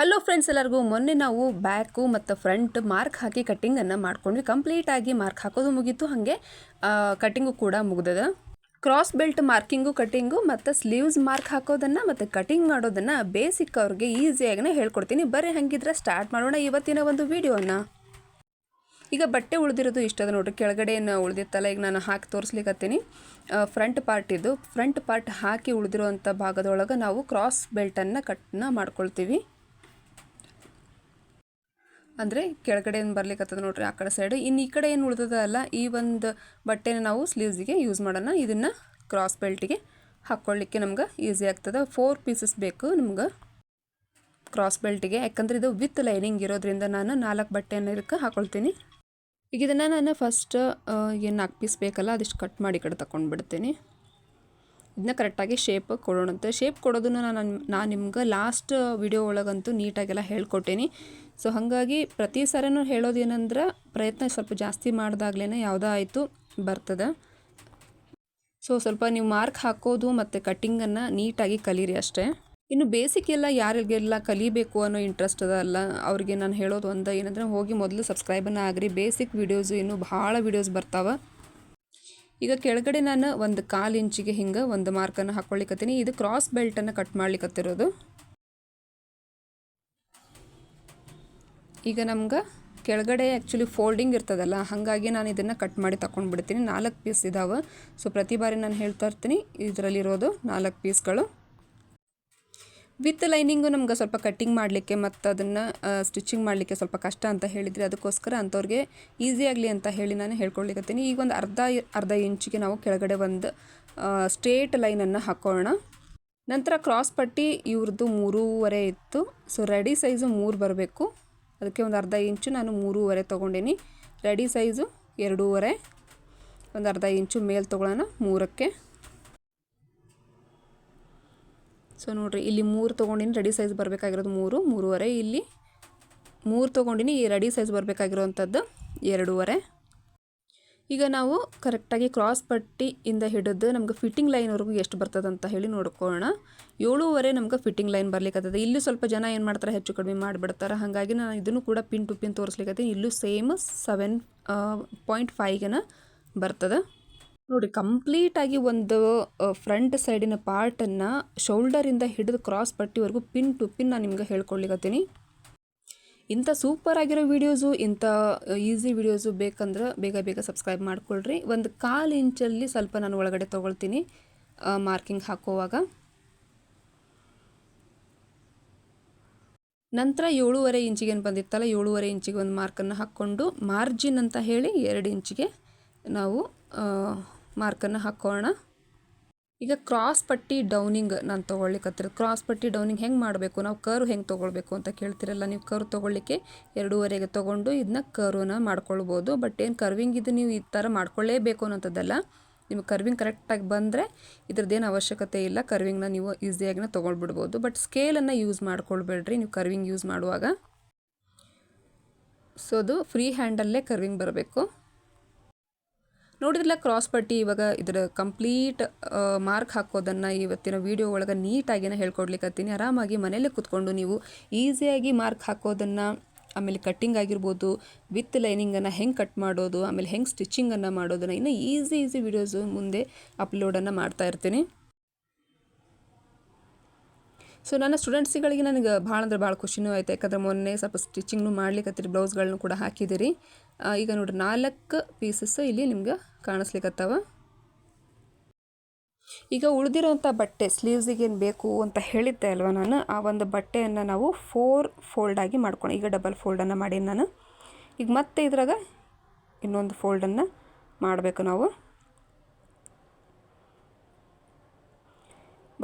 Hello friends ಎಲ್ಲರಿಗೂ, ಮೊನ್ನೆ ನಾವು ಬ್ಯಾಕು ಮತ್ತು ಫ್ರಂಟ್ ಮಾರ್ಕ್ ಹಾಕಿ ಕಟ್ಟಿಂಗನ್ನು ಮಾಡ್ಕೊಂಡ್ವಿ. ಕಂಪ್ಲೀಟಾಗಿ ಮಾರ್ಕ್ ಹಾಕೋದು ಮುಗೀತು, ಹಾಗೆ ಕಟ್ಟಿಂಗು ಕೂಡ ಮುಗ್ದದ. ಕ್ರಾಸ್ ಬೆಲ್ಟ್ ಮಾರ್ಕಿಂಗು ಕಟ್ಟಿಂಗು ಮತ್ತು ಸ್ಲೀವ್ಸ್ ಮಾರ್ಕ್ ಹಾಕೋದನ್ನು ಮತ್ತು ಕಟಿಂಗ್ ಮಾಡೋದನ್ನು ಬೇಸಿಕ್ ಅವ್ರಿಗೆ ಈಸಿಯಾಗಿನೇ ಹೇಳ್ಕೊಡ್ತೀನಿ. ಬರೀ ಹಾಗಿದ್ರೆ ಸ್ಟಾರ್ಟ್ ಮಾಡೋಣ ಇವತ್ತಿನ ಒಂದು ವಿಡಿಯೋನ ಈಗ ಬಟ್ಟೆ ಉಳಿದಿರೋದು ಇಷ್ಟದ ನೋಡ್ರಿ, ಕೆಳಗಡೆ ಏನು ಉಳಿದಿತ್ತಲ್ಲ, ಈಗ ನಾನು ಹಾಕಿ ತೋರಿಸ್ಲಿಕ್ಕತ್ತೀನಿ ಫ್ರಂಟ್ ಪಾರ್ಟ್ ಇದು. ಫ್ರಂಟ್ ಪಾರ್ಟ್ ಹಾಕಿ ಉಳಿದಿರುವಂಥ ಭಾಗದೊಳಗೆ ನಾವು ಕ್ರಾಸ್ ಬೆಲ್ಟನ್ನು ಕಟ್ನ ಮಾಡ್ಕೊಳ್ತೀವಿ. ಅಂದರೆ ಕೆಳಗಡೆ ಏನು ಬರ್ಲಿಕ್ಕತ್ತದ ನೋಡ್ರಿ ಆ ಕಡೆ ಸೈಡ್ ಇನ್ನು ಈ ಕಡೆ ಏನು ಉಳಿದದ ಅಲ್ಲ ಈ ಒಂದು ಬಟ್ಟೆನ ನಾವು ಸ್ಲೀವ್ಸಿಗೆ ಯೂಸ್ ಮಾಡೋಣ. ಇದನ್ನು ಕ್ರಾಸ್ ಬೆಲ್ಟಿಗೆ ಹಾಕ್ಕೊಳ್ಳಿಕ್ಕೆ ನಮ್ಗೆ ಈಸಿ ಆಗ್ತದೆ. ಫೋರ್ ಪೀಸಸ್ ಬೇಕು ನಮ್ಗೆ ಕ್ರಾಸ್ ಬೆಲ್ಟಿಗೆ ಯಾಕಂದರೆ ಇದು ವಿತ್ ಲೈನಿಂಗ್ ಇರೋದ್ರಿಂದ ನಾನು ನಾಲ್ಕು ಬಟ್ಟೆಯನ್ನು ಇದಕ್ಕೆ ಹಾಕೊಳ್ತೀನಿ. ಈಗ ಇದನ್ನು ನಾನು ಫಸ್ಟ್ ಏನು ನಾಲ್ಕು ಪೀಸ್ ಬೇಕಲ್ಲ, ಅದಿಷ್ಟು ಕಟ್ ಮಾಡಿ ಕಡೆ ತಗೊಂಡು ಬಿಡ್ತೀನಿ. ಇದನ್ನ ಕರೆಕ್ಟಾಗಿ ಶೇಪ್ ಕೊಡೋಣಂತೆ. ಶೇಪ್ ಕೊಡೋದನ್ನು ನಾನು ನಾನು ನಿಮ್ಗೆ ಲಾಸ್ಟ್ ವಿಡಿಯೋ ಒಳಗಂತೂ ನೀಟಾಗೆಲ್ಲ ಹೇಳ್ಕೊಟ್ಟೇನಿ. ಸೊ ಹಾಗಾಗಿ ಪ್ರತಿ ಸರಿನೂ ಹೇಳೋದೇನೆಂದ್ರೆ ಪ್ರಯತ್ನ ಸ್ವಲ್ಪ ಜಾಸ್ತಿ ಮಾಡಿದಾಗ್ಲೇ ಯಾವುದೋ ಆಯಿತು, ಬರ್ತದೆ. ಸೊ ಸ್ವಲ್ಪ ನೀವು ಮಾರ್ಕ್ ಹಾಕೋದು ಮತ್ತು ಕಟ್ಟಿಂಗನ್ನು ನೀಟಾಗಿ ಕಲೀರಿ ಅಷ್ಟೇ. ಇನ್ನು ಬೇಸಿಕ್ ಎಲ್ಲ ಯಾರಿಗೆಲ್ಲ ಕಲಿಬೇಕು ಅನ್ನೋ ಇಂಟ್ರೆಸ್ಟ್ ಅದ ಅಲ್ಲ, ಅವ್ರಿಗೆ ನಾನು ಹೇಳೋದು ಒಂದು ಏನಂದರೆ ಹೋಗಿ ಮೊದಲು ಸಬ್ಸ್ಕ್ರೈಬನ್ನು ಆಗ್ರಿ. ಬೇಸಿಕ್ ವೀಡಿಯೋಸು ಇನ್ನೂ ಭಾಳ ವೀಡಿಯೋಸ್ ಬರ್ತಾವೆ. ಈಗ ಕೆಳಗಡೆ ನಾನು ಒಂದು ಕಾಲು ಇಂಚಿಗೆ ಹಿಂಗೆ ಒಂದು ಮಾರ್ಕನ್ನು ಹಾಕ್ಕೊಳ್ಲಿಕ್ಕತ್ತೀನಿ ಇದು ಕ್ರಾಸ್ ಬೆಲ್ಟನ್ನು ಕಟ್ ಮಾಡ್ಲಿಕ್ಕತ್ತಿರೋದು ಈಗ ನಮ್ಗೆ ಕೆಳಗಡೆ ಆ್ಯಕ್ಚುಲಿ ಫೋಲ್ಡಿಂಗ್ ಇರ್ತದಲ್ಲ, ಹಾಗಾಗಿ ನಾನು ಇದನ್ನು ಕಟ್ ಮಾಡಿ ತಗೊಂಡು ಬಿಡ್ತೀನಿ ನಾಲ್ಕು ಪೀಸ್ ಇದಾವೆ. ಸೊ ಪ್ರತಿ ಬಾರಿ ನಾನು ಹೇಳ್ತಾ ಇರ್ತೀನಿ ಇದರಲ್ಲಿರೋದು ನಾಲ್ಕು ಪೀಸ್ಗಳು ವಿತ್ ಲೈನಿಂಗು ನಮ್ಗೆ ಸ್ವಲ್ಪ ಕಟ್ಟಿಂಗ್ ಮಾಡಲಿಕ್ಕೆ ಮತ್ತು ಅದನ್ನು ಸ್ಟಿಚಿಂಗ್ ಮಾಡಲಿಕ್ಕೆ ಸ್ವಲ್ಪ ಕಷ್ಟ ಅಂತ ಹೇಳಿದರೆ ಅದಕ್ಕೋಸ್ಕರ ಅಂಥವ್ರಿಗೆ ಈಸಿ ಆಗಲಿ ಅಂತ ಹೇಳಿ ನಾನು ಹೇಳ್ಕೊಳ್ಲಿಕ್ಕತ್ತೀನಿ ಈಗ ಒಂದು ಅರ್ಧ ಅರ್ಧ ಇಂಚಿಗೆ ನಾವು ಕೆಳಗಡೆ ಒಂದು ಸ್ಟ್ರೇಟ್ ಲೈನನ್ನು ಹಾಕೋಣ. ನಂತರ ಕ್ರಾಸ್ ಪಟ್ಟಿ ಇವ್ರದ್ದು ಮೂರೂವರೆ ಇತ್ತು. ಸೊ ರೆಡಿ ಸೈಜು ಮೂರು ಬರಬೇಕು. ಅದಕ್ಕೆ ಒಂದು ಅರ್ಧ ಇಂಚು ನಾನು ಮೂರೂವರೆ ತೊಗೊಂಡೀನಿ. ರೆಡಿ ಸೈಜು ಎರಡೂವರೆ. ಒಂದು ಅರ್ಧ ಇಂಚು ಮೇಲೆ ತೊಗೊಳ್ಳೋಣ ಮೂರಕ್ಕೆ. ಸೊ ನೋಡಿರಿ, ಇಲ್ಲಿ ಮೂರು ತೊಗೊಂಡಿನಿ ರೆಡಿ ಸೈಜ್ ಬರಬೇಕಾಗಿರೋದು ಮೂರು, ಮೂರುವರೆ, ಇಲ್ಲಿ ಮೂರು ತೊಗೊಂಡಿನಿ, ಈ ರೆಡಿ ಸೈಜ್ ಬರಬೇಕಾಗಿರೋವಂಥದ್ದು ಎರಡೂವರೆ. ಈಗ ನಾವು ಕರೆಕ್ಟಾಗಿ ಕ್ರಾಸ್ ಪಟ್ಟಿಯಿಂದ ಹಿಡಿದು ನಮ್ಗೆ ಫಿಟ್ಟಿಂಗ್ ಲೈನ್ವರೆಗೂ ಎಷ್ಟು ಬರ್ತದೆ ಅಂತ ಹೇಳಿ ನೋಡ್ಕೊಳ್ಳೋಣ. ಏಳುವರೆ ನಮ್ಗೆ ಫಿಟ್ಟಿಂಗ್ ಲೈನ್ ಬರ್ಲಿಕ್ಕತ್ತದೆ ಇಲ್ಲೂ ಸ್ವಲ್ಪ ಜನ ಏನು ಮಾಡ್ತಾರೆ, ಹೆಚ್ಚು ಕಡಿಮೆ ಮಾಡಿಬಿಡ್ತಾರೆ. ಹಾಗಾಗಿ ನಾನು ಇದನ್ನು ಕೂಡ ಪಿನ್ ಟು ಪಿನ್ ತೋರಿಸ್ಲಿಕ್ಕೆ ಇಲ್ಲೂ ಸೇಮ್ ಸೆವೆನ್ ಪಾಯಿಂಟ್ ಫೈವ್ಗೆನ ಬರ್ತದೆ. ನೋಡಿ, ಕಂಪ್ಲೀಟಾಗಿ ಒಂದು ಫ್ರಂಟ್ ಸೈಡಿನ ಪಾರ್ಟನ್ನು ಶೋಲ್ಡರಿಂದ ಹಿಡಿದು ಕ್ರಾಸ್ ಪಟ್ಟಿವರೆಗೂ ಪಿನ್ ಟು ಪಿನ್ ನಾನು ನಿಮ್ಗೆ ಹೇಳ್ಕೊಳ್ಲಿಕತ್ತೀನಿ ಇಂಥ ಸೂಪರ್ ಆಗಿರೋ ವೀಡಿಯೋಸು, ಇಂಥ ಈಸಿ ವೀಡಿಯೋಸು ಬೇಕಂದ್ರೆ ಬೇಗ ಬೇಗ ಸಬ್ಸ್ಕ್ರೈಬ್ ಮಾಡ್ಕೊಳ್ರಿ. ಒಂದು ಕಾಲು ಇಂಚಲ್ಲಿ ಸ್ವಲ್ಪ ನಾನು ಒಳಗಡೆ ತೊಗೊಳ್ತೀನಿ ಮಾರ್ಕಿಂಗ್ ಹಾಕೋವಾಗ. ನಂತರ ಏಳೂವರೆ ಇಂಚಿಗೆ ಏನು ಬಂದಿತ್ತಲ್ಲ, ಏಳೂವರೆ ಇಂಚಿಗೆ ಒಂದು ಮಾರ್ಕನ್ನು ಹಾಕ್ಕೊಂಡು, ಮಾರ್ಜಿನ್ ಅಂತ ಹೇಳಿ ಎರಡು ಇಂಚಿಗೆ ನಾವು ಮಾರ್ಕನ್ನು ಹಾಕೋಣ. ಈಗ ಕ್ರಾಸ್ ಪಟ್ಟಿ ಡೌನಿಂಗ್ ನಾನು ತೊಗೊಳ್ಲಿಕ್ಕತ್ತಿರ ಕ್ರಾಸ್ ಪಟ್ಟಿ ಡೌನಿಂಗ್ ಹೆಂಗೆ ಮಾಡಬೇಕು? ನಾವು ಕರ್ ಹೆಂಗೆ ತೊಗೊಳ್ಬೇಕು ಅಂತ ಕೇಳ್ತಿರಲ್ಲ, ನೀವು ಕರ್ ತೊಗೊಳ್ಳಿಕ್ಕೆ ಎರಡೂವರೆಗೆ ತೊಗೊಂಡು ಇದನ್ನ ಕರುನ ಮಾಡ್ಕೊಳ್ಬೋದು. ಬಟ್ ಏನು ಕರ್ವಿಂಗ್ ಇದು ನೀವು ಈ ಥರ ಮಾಡ್ಕೊಳ್ಳೇಬೇಕು ಅನ್ನೋಂಥದ್ದಲ್ಲ. ನಿಮಗೆ ಕರ್ವಿಂಗ್ ಕರೆಕ್ಟಾಗಿ ಬಂದರೆ ಇದ್ರದ್ದೇನು ಅವಶ್ಯಕತೆ ಇಲ್ಲ. ಕರ್ವಿಂಗ್ನ ನೀವು ಈಸಿಯಾಗಿನ ತೊಗೊಳ್ಬಿಡ್ಬೋದು. ಬಟ್ ಸ್ಕೇಲನ್ನು ಯೂಸ್ ಮಾಡ್ಕೊಳ್ಬೇಡ್ರಿ. ನೀವು ಕರ್ವಿಂಗ್ ಯೂಸ್ ಮಾಡುವಾಗ. ಸೊ ಅದು ಫ್ರೀ ಹ್ಯಾಂಡಲ್ಲೇ ಕರ್ವಿಂಗ್ ಬರಬೇಕು. ನೋಡಿದ್ರಲ್ಲ ಕ್ರಾಸ್ ಪಟ್ಟಿ ಇವಾಗ ಇದರ ಕಂಪ್ಲೀಟ್ ಮಾರ್ಕ್ ಹಾಕೋದನ್ನು ಇವತ್ತಿನ ವೀಡಿಯೋ ಒಳಗೆ ನೀಟಾಗಿನ ಹೇಳ್ಕೊಡ್ಲಿಕ್ಕತ್ತೀನಿ ಆರಾಮಾಗಿ ಮನೇಲೆ ಕೂತ್ಕೊಂಡು ನೀವು ಈಸಿಯಾಗಿ ಮಾರ್ಕ್ ಹಾಕೋದನ್ನು, ಆಮೇಲೆ ಕಟ್ಟಿಂಗ್ ಆಗಿರ್ಬೋದು ವಿತ್ ಲೈನಿಂಗನ್ನು ಹೆಂಗೆ ಕಟ್ ಮಾಡೋದು, ಆಮೇಲೆ ಹೆಂಗೆ ಸ್ಟಿಚಿಂಗನ್ನು ಮಾಡೋದನ್ನು ಇನ್ನೂ ಈಸಿ ಈಸಿ ವೀಡಿಯೋಸು ಮುಂದೆ ಅಪ್ಲೋಡನ್ನು ಮಾಡ್ತಾ ಇರ್ತೀನಿ. ಸೊ ನನ್ನ ಸ್ಟೂಡೆಂಟ್ಸ್ಗಳಿಗೆ ನನಗೆ ಭಾಳ ಅಂದ್ರೆ ಭಾಳ ಖುಷಿನೂ ಆಯ್ತು. ಯಾಕಂದ್ರೆ ಮೊನ್ನೆ ಸ್ವಲ್ಪ ಸ್ಟಿಚಿಂಗ್ನು ಮಾಡ್ಲಿಕ್ಕೆ ಬ್ಲೌಸ್ಗಳನ್ನೂ ಕೂಡ ಹಾಕಿದ್ದೀರಿ. ಈಗ ನೋಡ್ರಿ, ನಾಲ್ಕು ಪೀಸಸ್ ಇಲ್ಲಿ ನಿಮ್ಗೆ ಕಾಣಿಸ್ಲಿಕ್ಕತ್ತವ ಈಗ ಉಳಿದಿರೋಂಥ ಬಟ್ಟೆ ಸ್ಲೀವ್ಸಿಗೆ ಏನು ಬೇಕು ಅಂತ ಹೇಳಿದ್ದೆ ಅಲ್ವ ನಾನು, ಆ ಒಂದು ಬಟ್ಟೆಯನ್ನು ನಾವು ಫೋರ್ ಫೋಲ್ಡಾಗಿ ಮಾಡ್ಕೊಂಡು ಈಗ ಡಬಲ್ ಫೋಲ್ಡನ್ನು ಮಾಡಿ ನಾನು. ಈಗ ಮತ್ತೆ ಇದ್ರಾಗ ಇನ್ನೊಂದು ಫೋಲ್ಡನ್ನು ಮಾಡಬೇಕು ನಾವು.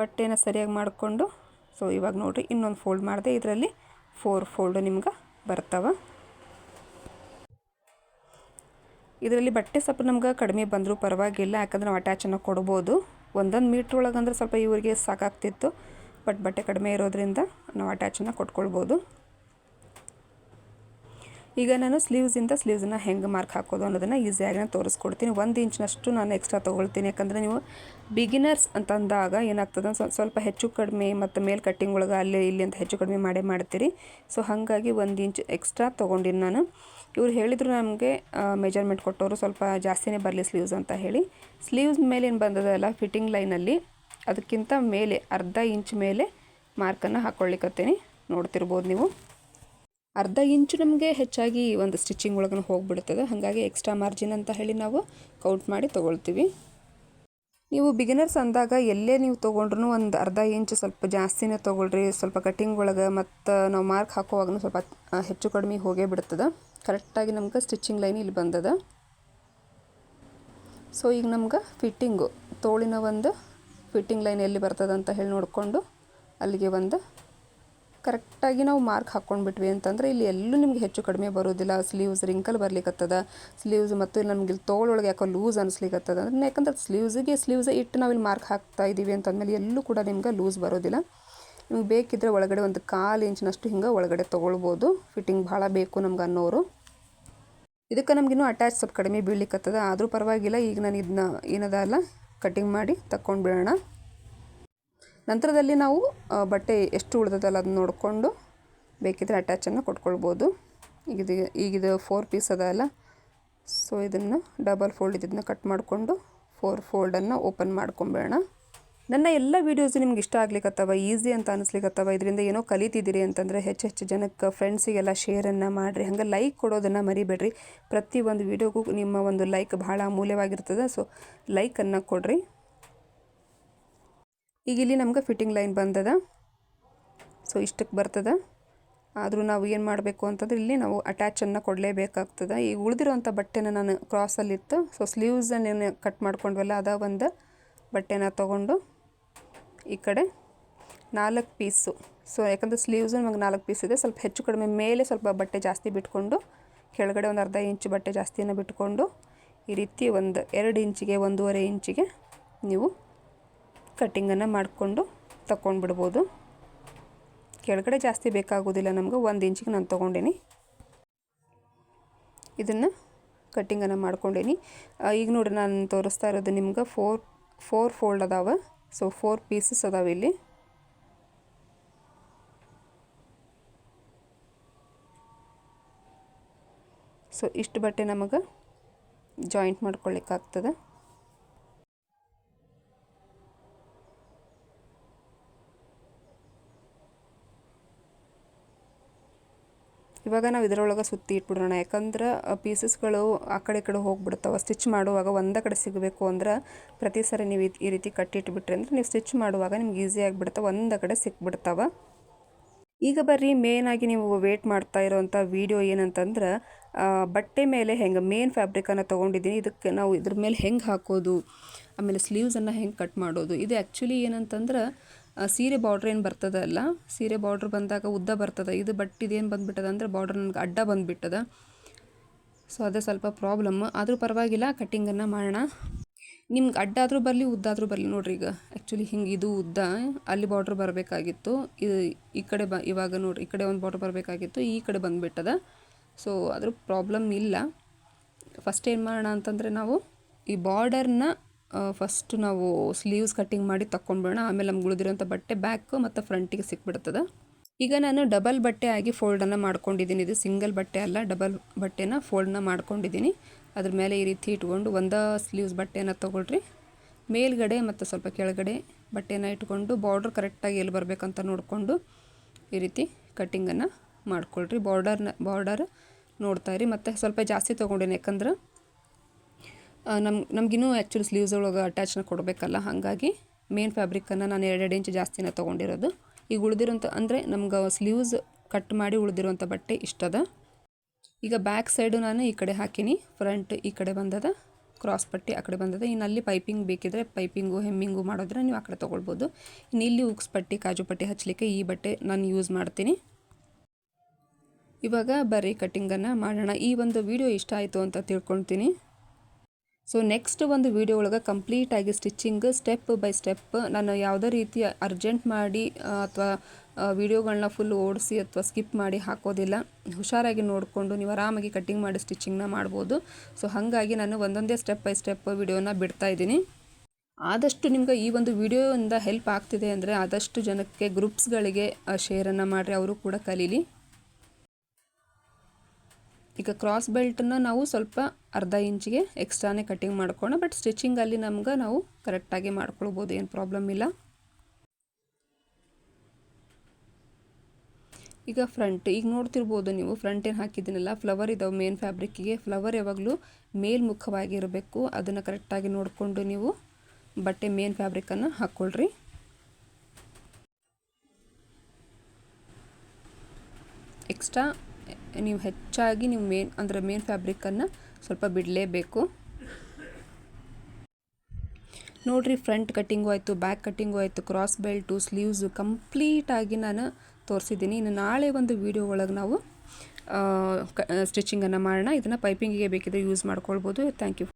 ಬಟ್ಟೆನ ಸರಿಯಾಗಿ ಮಾಡಿಕೊಂಡು ಸೊ ಇವಾಗ ನೋಡಿರಿ, ಇನ್ನೊಂದು ಫೋಲ್ಡ್ ಮಾಡಿದೆ, ಇದರಲ್ಲಿ ಫೋರ್ ಫೋಲ್ಡು ನಿಮ್ಗೆ ಬರ್ತಾವೆ. ಇದರಲ್ಲಿ ಬಟ್ಟೆ ಸ್ವಲ್ಪ ನಮ್ಗೆ ಕಡಿಮೆ ಬಂದರೂ ಪರವಾಗಿಲ್ಲ, ಯಾಕಂದ್ರೆ ನಾವು ಅಟ್ಯಾಚನ್ನು ಕೊಡ್ಬೋದು. ಒಂದೊಂದು ಮೀಟ್ರ್ ಒಳಗಂದ್ರೆ ಸ್ವಲ್ಪ ಇವರಿಗೆ ಸಾಕಾಗ್ತಿತ್ತು ಬಟ್ ಬಟ್ಟೆ ಕಡಿಮೆ ಇರೋದ್ರಿಂದ ನಾವು ಅಟ್ಯಾಚನ್ನು ಕೊಟ್ಕೊಳ್ಬೋದು. ಈಗ ನಾನು ಸ್ಲೀವ್ಸಿಂದ ಸ್ಲೀವ್ಸನ್ನ ಹೆಂಗೆ ಮಾರ್ಕ್ ಹಾಕೋದು ಅನ್ನೋದನ್ನು ಈಸಿಯಾಗಿ ನಾನು ತೋರಿಸ್ಕೊಡ್ತೀನಿ. ಒಂದು ಇಂಚಿನಷ್ಟು ನಾನು ಎಕ್ಸ್ಟ್ರಾ ತೊಗೊಳ್ತೀನಿ, ಯಾಕಂದರೆ ನೀವು ಬಿಗಿನರ್ಸ್ ಅಂತಂದಾಗ ಏನಾಗ್ತದೆ ಸ್ವಲ್ಪ ಸ್ವಲ್ಪ ಹೆಚ್ಚು ಕಡಿಮೆ ಮತ್ತು ಮೇಲ್ ಕಟ್ಟಿಂಗ್ ಒಳಗೆ ಅಲ್ಲಿ ಇಲ್ಲಿ ಅಂತ ಹೆಚ್ಚು ಕಡಿಮೆ ಮಾಡೇ ಮಾಡ್ತೀರಿ. ಸೊ ಹಾಗಾಗಿ ಒಂದು ಇಂಚ್ ಎಕ್ಸ್ಟ್ರಾ ತೊಗೊಂಡಿನಿ ನಾನು. ಇವ್ರು ಹೇಳಿದರು ನಮಗೆ ಮೆಜರ್ಮೆಂಟ್ ಕೊಟ್ಟವರು ಸ್ವಲ್ಪ ಜಾಸ್ತಿನೇ ಬರಲಿ ಸ್ಲೀವ್ಸ್ ಅಂತ ಹೇಳಿ. ಸ್ಲೀವ್ಸ್ ಮೇಲೆ ಏನು ಬಂದದಲ್ಲ ಫಿಟ್ಟಿಂಗ್ ಲೈನಲ್ಲಿ ಅದಕ್ಕಿಂತ ಮೇಲೆ, ಅರ್ಧ ಇಂಚ್ ಮೇಲೆ ಮಾರ್ಕನ್ನು ಹಾಕ್ಕೊಳ್ಳಿಕತ್ತೀನಿ ನೋಡ್ತಿರ್ಬೋದು ನೀವು. ಅರ್ಧ ಇಂಚು ನಮಗೆ ಹೆಚ್ಚಾಗಿ ಒಂದು ಸ್ಟಿಚಿಂಗ್ ಒಳಗೂ ಹೋಗಿಬಿಡ್ತದೆ. ಹಾಗಾಗಿ ಎಕ್ಸ್ಟ್ರಾ ಮಾರ್ಜಿನ್ ಅಂತ ಹೇಳಿ ನಾವು ಕೌಂಟ್ ಮಾಡಿ ತೊಗೊಳ್ತೀವಿ. ನೀವು ಬಿಗಿನರ್ಸ್ ಅಂದಾಗ ಎಲ್ಲೇ ನೀವು ತೊಗೊಂಡ್ರೂ ಒಂದು ಅರ್ಧ ಇಂಚ್ ಸ್ವಲ್ಪ ಜಾಸ್ತಿನೇ ತೊಗೊಳ್ರಿ. ಸ್ವಲ್ಪ ಕಟ್ಟಿಂಗ್ ಒಳಗೆ ಮತ್ತು ನಾವು ಮಾರ್ಕ್ ಹಾಕೋವಾಗೂ ಸ್ವಲ್ಪ ಹೆಚ್ಚು ಕಡಿಮೆ ಹೋಗೇ ಬಿಡ್ತದೆ. ಕರೆಕ್ಟಾಗಿ ನಮ್ಗೆ ಸ್ಟಿಚಿಂಗ್ ಲೈನ್ ಇಲ್ಲಿ ಬಂದದ. ಸೊ ಈಗ ನಮ್ಗೆ ಫಿಟ್ಟಿಂಗು ತೋಳಿನ ಒಂದು ಫಿಟ್ಟಿಂಗ್ ಲೈನ್ ಎಲ್ಲಿ ಬರ್ತದೆ ಅಂತ ಹೇಳಿ ನೋಡಿಕೊಂಡು ಅಲ್ಲಿಗೆ ಒಂದು ಕರೆಕ್ಟಾಗಿ ನಾವು ಮಾರ್ಕ್ ಹಾಕ್ಕೊಂಡ್ಬಿಟ್ವಿ. ಅಂತಂದರೆ ಇಲ್ಲಿ ಎಲ್ಲೂ ನಿಮ್ಗೆ ಹೆಚ್ಚು ಕಡಿಮೆ ಬರೋದಿಲ್ಲ ಸ್ಲೀವ್ಸ್ ರಿಂಕಲ್ ಬರ್ಲಿಕ್ಕತ್ತದ ಸ್ಲೀವ್ಸ್ ಮತ್ತು ಇಲ್ಲಿ ನಮ್ಗೆ ಇಲ್ಲಿ ತೋಳೊಳಗೆ ಯಾಕೋ ಲೂಸ್ ಅನಿಸ್ಲಿಕ್ಕತ್ತದ ಅಂದ್ರೆ ಯಾಕಂದ್ರೆ ಸ್ಲೀವ್ಸಿಗೆ ಸ್ಲೀವ್ಸ್ ಇಟ್ಟು ನಾವು ಇಲ್ಲಿ ಮಾರ್ಕ್ ಹಾಕ್ತಾ ಇದ್ದೀವಿ ಅಂತಂದಮೇಲೆ ಎಲ್ಲೂ ಕೂಡ ನಿಮ್ಗೆ ಲೂಸ್ ಬರೋದಿಲ್ಲ ನಿಮ್ಗೆ ಬೇಕಿದ್ದರೆ ಒಳಗಡೆ ಒಂದು ಕಾಲು ಇಂಚಿನಷ್ಟು ಹಿಂಗೆ ಒಳಗಡೆ ತೊಗೊಳ್ಬೋದು. ಫಿಟ್ಟಿಂಗ್ ಭಾಳ ಬೇಕು ನಮ್ಗೆ ಅನ್ನೋರು. ಇದಕ್ಕೆ ನಮಗಿನ್ನೂ ಅಟ್ಯಾಚ್ ಸ್ವಲ್ಪ ಕಡಿಮೆ ಬೀಳ್ಲಿಕ್ಕತ್ತದ ಆದರೂ ಪರವಾಗಿಲ್ಲ, ಈಗ ನಾನು ಇದನ್ನ ಏನದ ಅಲ್ಲ ಕಟ್ಟಿಂಗ್ ಮಾಡಿ ತಕ್ಕೊಂಡು ಬಿಡೋಣ ನಂತರದಲ್ಲಿ ನಾವು ಬಟ್ಟೆ ಎಷ್ಟು ಉಳಿದದಲ್ಲ ಅದನ್ನ ನೋಡಿಕೊಂಡು ಬೇಕಿದ್ರೆ ಅಟ್ಯಾಚನ್ನು ಕೊಟ್ಕೊಳ್ಬೋದು. ಈಗಿದು ಈಗಿದು ಫೋರ್ ಪೀಸ್ ಅದ ಅಲ್ಲ? ಸೊ ಇದನ್ನು ಡಬಲ್ ಫೋಲ್ಡ್ ಇದನ್ನು ಕಟ್ ಮಾಡಿಕೊಂಡು ಫೋರ್ ಫೋಲ್ಡನ್ನು ಓಪನ್ ಮಾಡ್ಕೊಂಬೇಡ ನನ್ನ ಎಲ್ಲ ವೀಡಿಯೋಸು ನಿಮ್ಗೆ ಇಷ್ಟ ಆಗ್ಲಿಕ್ಕತ್ತವ ಈಸಿ ಅಂತ ಅನಿಸ್ಲಿಕ್ಕತ್ತವ ಇದರಿಂದ ಏನೋ ಕಲಿತಿದ್ದೀರಿ ಅಂತಂದರೆ ಹೆಚ್ಚು ಹೆಚ್ಚು ಜನಕ್ಕೆ ಫ್ರೆಂಡ್ಸಿಗೆಲ್ಲ ಶೇರನ್ನು ಮಾಡಿರಿ. ಹಂಗೆ ಲೈಕ್ ಕೊಡೋದನ್ನು ಮರಿಬೇಡ್ರಿ. ಪ್ರತಿ ಒಂದು ವೀಡಿಯೋಗೂ ನಿಮ್ಮ ಒಂದು ಲೈಕ್ ಭಾಳ ಅಮೂಲ್ಯವಾಗಿರ್ತದೆ. ಸೊ ಲೈಕನ್ನು ಕೊಡ್ರಿ. ಈಗ ಇಲ್ಲಿ ನಮ್ಗೆ ಫಿಟ್ಟಿಂಗ್ ಲೈನ್ ಬಂದದ. ಸೊ ಇಷ್ಟಕ್ಕೆ ಬರ್ತದೆ. ಆದರೂ ನಾವು ಏನು ಮಾಡಬೇಕು ಅಂತಂದ್ರೆ ಇಲ್ಲಿ ನಾವು ಅಟ್ಯಾಚನ್ನು ಕೊಡಲೇಬೇಕಾಗ್ತದೆ. ಈಗ ಉಳಿದಿರೋಂಥ ಬಟ್ಟೆನ ನಾನು ಕ್ರಾಸಲ್ಲಿತ್ತು ಸೊ ಸ್ಲೀವ್ಸನ್ನು ಕಟ್ ಮಾಡ್ಕೊಂಡ್ವಲ್ಲ, ಅದ ಒಂದು ಬಟ್ಟೆನ ತೊಗೊಂಡು ಈ ಕಡೆ ನಾಲ್ಕು ಪೀಸು. ಸೊ ಯಾಕಂದರೆ ಸ್ಲೀವ್ಸು ನಮಗೆ ನಾಲ್ಕು ಪೀಸ್ ಇದೆ. ಸ್ವಲ್ಪ ಹೆಚ್ಚು ಕಡಿಮೆ ಮೇಲೆ ಸ್ವಲ್ಪ ಬಟ್ಟೆ ಜಾಸ್ತಿ ಬಿಟ್ಕೊಂಡು, ಕೆಳಗಡೆ ಒಂದು ಅರ್ಧ ಇಂಚು ಬಟ್ಟೆ ಜಾಸ್ತಿಯನ್ನು ಬಿಟ್ಕೊಂಡು, ಈ ರೀತಿ ಒಂದು ಎರಡು ಇಂಚಿಗೆ, ಒಂದೂವರೆ ಇಂಚಿಗೆ ನೀವು ಕಟ್ಟಿಂಗನ್ನು ಮಾಡಿಕೊಂಡು ತಗೊಂಡ್ಬಿಡ್ಬೋದು ಕೆಳಗಡೆ ಜಾಸ್ತಿ ಬೇಕಾಗೋದಿಲ್ಲ ನಮಗೆ. ಒಂದು ಇಂಚಿಗೆ ನಾನು ತೊಗೊಂಡೇನಿ. ಇದನ್ನು ಕಟ್ಟಿಂಗನ್ನು ಮಾಡ್ಕೊಂಡೇನಿ. ಈಗ ನೋಡಿರಿ, ನಾನು ತೋರಿಸ್ತಾ ಇರೋದು ನಿಮ್ಗೆ ಫೋರ್ ಫೋರ್ ಫೋಲ್ಡ್ ಅದಾವೆ. ಸೊ ಫೋರ್ ಪೀಸಸ್ ಅದಾವೆ ಇಲ್ಲಿ ಸೊ ಇಷ್ಟು ಬಟ್ಟೆ ನಮಗೆ ಜಾಯಿಂಟ್ ಮಾಡ್ಕೊಳ್ಳಿಕ್ಕಾಗ್ತದೆ ಇವಾಗ ನಾವು ಇದರೊಳಗೆ ಸುತ್ತಿ ಇಟ್ಬಿಡೋಣ. ಯಾಕಂದ್ರೆ ಪೀಸಸ್ಗಳು ಆ ಕಡೆ ಈ ಕಡೆ ಹೋಗ್ಬಿಡ್ತಾವೆ. ಸ್ಟಿಚ್ ಮಾಡುವಾಗ ಒಂದೇ ಕಡೆ ಸಿಗಬೇಕು ಅಂದ್ರೆ ಪ್ರತಿ ಸಾರಿ ನೀವು ಈ ರೀತಿ ಕಟ್ಟಿಟ್ಬಿಟ್ರಿ ಅಂದ್ರೆ ನೀವು ಸ್ಟಿಚ್ ಮಾಡುವಾಗ ನಿಮ್ಗೆ ಈಸಿ ಆಗಿಬಿಡ್ತಾವೆ ಒಂದೇ ಕಡೆ ಸಿಕ್ಬಿಡ್ತಾವೆ ಈಗ ಬರ್ರಿ ಆಗಿ ನೀವು ವೇಟ್ ಮಾಡ್ತಾ ಇರೋವಂಥ ವೀಡಿಯೋ ಏನಂತಂದ್ರೆ ಬಟ್ಟೆ ಮೇಲೆ ಹೆಂಗೆ ಮೇನ್ ಫ್ಯಾಬ್ರಿಕನ್ನು ತೊಗೊಂಡಿದ್ದೀನಿ. ಇದಕ್ಕೆ ನಾವು ಇದ್ರ ಮೇಲೆ ಹೆಂಗೆ ಹಾಕೋದು, ಆಮೇಲೆ ಸ್ಲೀವ್ಸನ್ನು ಹೆಂಗೆ ಕಟ್ ಮಾಡೋದು. ಇದು ಆ್ಯಕ್ಚುಲಿ ಏನಂತಂದ್ರೆ ಸೀರೆ ಬಾರ್ಡ್ರ್ ಏನು ಬರ್ತದಲ್ಲ ಸೀರೆ ಬಾರ್ಡ್ರ್ ಬಂದಾಗ ಉದ್ದ ಬರ್ತದೆ? ಇದು ಬಟ್ ಇದೇನು ಬಂದುಬಿಟ್ಟದ ಅಂದರೆ ಬಾರ್ಡ್ರ್ ನನಗೆ ಅಡ್ಡ ಬಂದುಬಿಟ್ಟದ. ಸೊ ಅದೇ ಸ್ವಲ್ಪ ಪ್ರಾಬ್ಲಮ್ ಆದರೂ ಪರವಾಗಿಲ್ಲ ಕಟ್ಟಿಂಗನ್ನು ಮಾಡೋಣ. ನಿಮ್ಗೆ ಅಡ್ಡ ಆದರೂ ಬರಲಿ ಉದ್ದಾದರೂ ಬರಲಿ ನೋಡ್ರಿ ಈಗ. ಆ್ಯಕ್ಚುಲಿ ಹಿಂಗೆ ಇದು ಉದ್ದ, ಅಲ್ಲಿ ಬಾರ್ಡ್ರ್ ಬರಬೇಕಾಗಿತ್ತು. ಇದು ಈ ಕಡೆ ಬ, ಇವಾಗ ನೋಡ್ರಿ, ಈ ಕಡೆ ಒಂದು ಬಾರ್ಡ್ರ್ ಬರಬೇಕಾಗಿತ್ತು, ಈ ಕಡೆ ಬಂದುಬಿಟ್ಟದ. ಸೊ ಅದ್ರ ಪ್ರಾಬ್ಲಮ್ ಇಲ್ಲ. ಫಸ್ಟ್ ಏನು ಮಾಡೋಣ ಅಂತಂದರೆ ನಾವು ಈ ಬಾರ್ಡರ್ನ ಫಸ್ಟ್ ನಾವು ಸ್ಲೀವ್ಸ್ ಕಟ್ಟಿಂಗ್ ಮಾಡಿ ತಗೊಂಡ್ಬಿಡೋಣ ಆಮೇಲೆ ನಮ್ಗೆ ಉಳಿದಿರೋಂಥ ಬಟ್ಟೆ ಬ್ಯಾಕ್ ಮತ್ತು ಫ್ರಂಟಿಗೆ ಸಿಕ್ಬಿಡ್ತದೆ. ಈಗ ನಾನು ಡಬಲ್ ಬಟ್ಟೆ ಆಗಿ ಫೋಲ್ಡನ್ನು ಮಾಡ್ಕೊಂಡಿದ್ದೀನಿ. ಇದು ಸಿಂಗಲ್ ಬಟ್ಟೆ ಅಲ್ಲ ಡಬಲ್ ಬಟ್ಟೆನ ಫೋಲ್ಡನ್ನ ಮಾಡ್ಕೊಂಡಿದ್ದೀನಿ. ಅದ್ರ ಮೇಲೆ ಈ ರೀತಿ ಇಟ್ಕೊಂಡು ಒಂದ ಸ್ಲೀವ್ಸ್ ಬಟ್ಟೆನ ತೊಗೊಳ್ರಿ. ಮೇಲ್ಗಡೆ ಮತ್ತು ಸ್ವಲ್ಪ ಕೆಳಗಡೆ ಬಟ್ಟೆನ ಇಟ್ಕೊಂಡು ಬಾರ್ಡ್ರ್ ಕರೆಕ್ಟಾಗಿ ಎಲ್ಲಿ ಬರಬೇಕಂತ ನೋಡಿಕೊಂಡು ಈ ರೀತಿ ಕಟ್ಟಿಂಗನ್ನು ಮಾಡ್ಕೊಳ್ರಿ. ಬಾರ್ಡರ್ನ ಬಾರ್ಡರ್ ನೋಡ್ತಾ ಇರಿ. ಮತ್ತು ಸ್ವಲ್ಪ ಜಾಸ್ತಿ ತೊಗೊಂಡೇನೆ ಯಾಕಂದ್ರೆ ನಮ್ಮ ನಮಗಿನ್ನೂ ಆ್ಯಕ್ಚುಲಿ ಸ್ಲೀವ್ಸ್ ಒಳಗೆ ಅಟ್ಯಾಚ್ನ ಕೊಡಬೇಕಲ್ಲ, ಹಾಗಾಗಿ ಮೇನ್ ಫ್ಯಾಬ್ರಿಕ್ಕನ್ನು ನಾನು ಎರಡೆರಡು ಇಂಚು ಜಾಸ್ತಿನ ತೊಗೊಂಡಿರೋದು. ಈಗ ಉಳಿದಿರೋಂಥ ಅಂದರೆ ನಮ್ಗೆ ಸ್ಲೀವ್ಸ್ ಕಟ್ ಮಾಡಿ ಉಳಿದಿರೋಂಥ ಬಟ್ಟೆ ಇಷ್ಟದ. ಈಗ ಬ್ಯಾಕ್ ಸೈಡು ನಾನು ಈ ಕಡೆ ಹಾಕೀನಿ ಫ್ರಂಟ್ ಈ ಕಡೆ ಬಂದದ ಕ್ರಾಸ್ ಪಟ್ಟಿ ಆ ಕಡೆ ಬಂದದ. ಇನ್ನು ಅಲ್ಲಿ ಪೈಪಿಂಗ್ ಬೇಕಿದ್ರೆ ಪೈಪಿಂಗು ಹೆಮ್ಮಿಂಗು ಮಾಡಿದ್ರೆ ನೀವು ಆ ಕಡೆ ತೊಗೊಳ್ಬೋದು. ಇನ್ನು ಇಲ್ಲಿ ಉಕ್ಸ್ ಪಟ್ಟಿ, ಕಾಜು ಪಟ್ಟಿ ಹಚ್ಚಲಿಕ್ಕೆ ಈ ಬಟ್ಟೆ ನಾನು ಯೂಸ್ ಮಾಡ್ತೀನಿ. ಇವಾಗ ಬರೀ ಕಟ್ಟಿಂಗನ್ನು ಮಾಡೋಣ. ಈ ಒಂದು ವಿಡಿಯೋ ಇಷ್ಟ ಆಯಿತು ಅಂತ ತಿಳ್ಕೊಳ್ತೀನಿ. ಸೊ ನೆಕ್ಸ್ಟ್ ಒಂದು ವಿಡಿಯೋ ಒಳಗೆ ಕಂಪ್ಲೀಟಾಗಿ ಸ್ಟಿಚ್ಚಿಂಗ್ ಸ್ಟೆಪ್ ಬೈ ಸ್ಟೆಪ್ ನಾನು ಯಾವುದೇ ರೀತಿ ಅರ್ಜೆಂಟ್ ಮಾಡಿ ಅಥವಾ ವೀಡಿಯೋಗಳನ್ನ ಫುಲ್ ಓಡಿಸಿ ಅಥವಾ ಸ್ಕಿಪ್ ಮಾಡಿ ಹಾಕೋದಿಲ್ಲ. ಹುಷಾರಾಗಿ ನೋಡಿಕೊಂಡು ನೀವು ಆರಾಮಾಗಿ ಕಟ್ಟಿಂಗ್ ಮಾಡಿ ಸ್ಟಿಚ್ಚಿಂಗ್ನ ಮಾಡ್ಬೋದು. ಸೊ ಹಾಗಾಗಿ ನಾನು ಒಂದೊಂದೇ ಸ್ಟೆಪ್ ಬೈ ಸ್ಟೆಪ್ ವೀಡಿಯೋನ ಬಿಡ್ತಾ ಇದ್ದೀನಿ. ಆದಷ್ಟು ನಿಮ್ಗೆ ಈ ಒಂದು ವಿಡಿಯೋಯಿಂದ ಹೆಲ್ಪ್ ಆಗ್ತಿದೆ ಅಂದರೆ ಆದಷ್ಟು ಜನಕ್ಕೆ ಗ್ರೂಪ್ಸ್ಗಳಿಗೆ ಶೇರನ್ನು ಮಾಡಿರಿ, ಅವರು ಕೂಡ ಕಲೀಲಿ. ಈಗ ಕ್ರಾಸ್ ಬೆಲ್ಟನ್ನು ನಾವು ಸ್ವಲ್ಪ ಅರ್ಧ ಇಂಚಿಗೆ ಎಕ್ಸ್ಟ್ರಾನೇ ಕಟ್ಟಿಂಗ್ ಮಾಡ್ಕೊಳ್ಳೋಣ ಬಟ್ ಸ್ಟಿಚಿಂಗಲ್ಲಿ ನಮ್ಗೆ ನಾವು ಕರೆಕ್ಟಾಗಿ ಮಾಡ್ಕೊಳ್ಬೋದು, ಏನು ಪ್ರಾಬ್ಲಮ್ ಇಲ್ಲ. ಈಗ ಫ್ರಂಟ್ ಈಗ ನೋಡ್ತಿರ್ಬೋದು ನೀವು ಫ್ರಂಟ್ ಏನು ಹಾಕಿದ್ದೀನಲ್ಲ ಫ್ಲವರ್ ಇದಾವೆ ಮೇನ್ ಫ್ಯಾಬ್ರಿಕ್ಕಿಗೆ ಫ್ಲವರ್ ಯಾವಾಗಲೂ ಮೇಲ್ಮುಖವಾಗಿರಬೇಕು, ಅದನ್ನು ಕರೆಕ್ಟಾಗಿ ನೋಡಿಕೊಂಡು ನೀವು ಬಟ್ಟೆ ಮೇನ್ ಫ್ಯಾಬ್ರಿಕನ್ನು ಹಾಕ್ಕೊಳ್ರಿ ಎಕ್ಸ್ಟ್ರಾ ನೀವು ಹೆಚ್ಚಾಗಿ ನೀವು ಮೇನ್, ಅಂದರೆ ಮೇನ್ ಫ್ಯಾಬ್ರಿಕ್ಕನ್ನು ಸ್ವಲ್ಪ ಬಿಡಲೇಬೇಕು. ನೋಡಿರಿ, ಫ್ರಂಟ್ ಕಟ್ಟಿಂಗು ಆಯಿತು, ಬ್ಯಾಕ್ ಕಟ್ಟಿಂಗು ಆಯಿತು, ಕ್ರಾಸ್ ಬೆಲ್ಟು, ಸ್ಲೀವ್ಸು ಕಂಪ್ಲೀಟಾಗಿ ನಾನು ತೋರಿಸಿದ್ದೀನಿ. ಇನ್ನು ನಾಳೆ ಒಂದು ವೀಡಿಯೋ ಒಳಗೆ ನಾವು ಸ್ಟಿಚಿಂಗನ್ನು ಮಾಡೋಣ. ಇದನ್ನು ಪೈಪಿಂಗಿಗೆ ಬೇಕಿದ್ರೆ ಯೂಸ್ ಮಾಡ್ಕೊಳ್ಬೋದು. Thank you.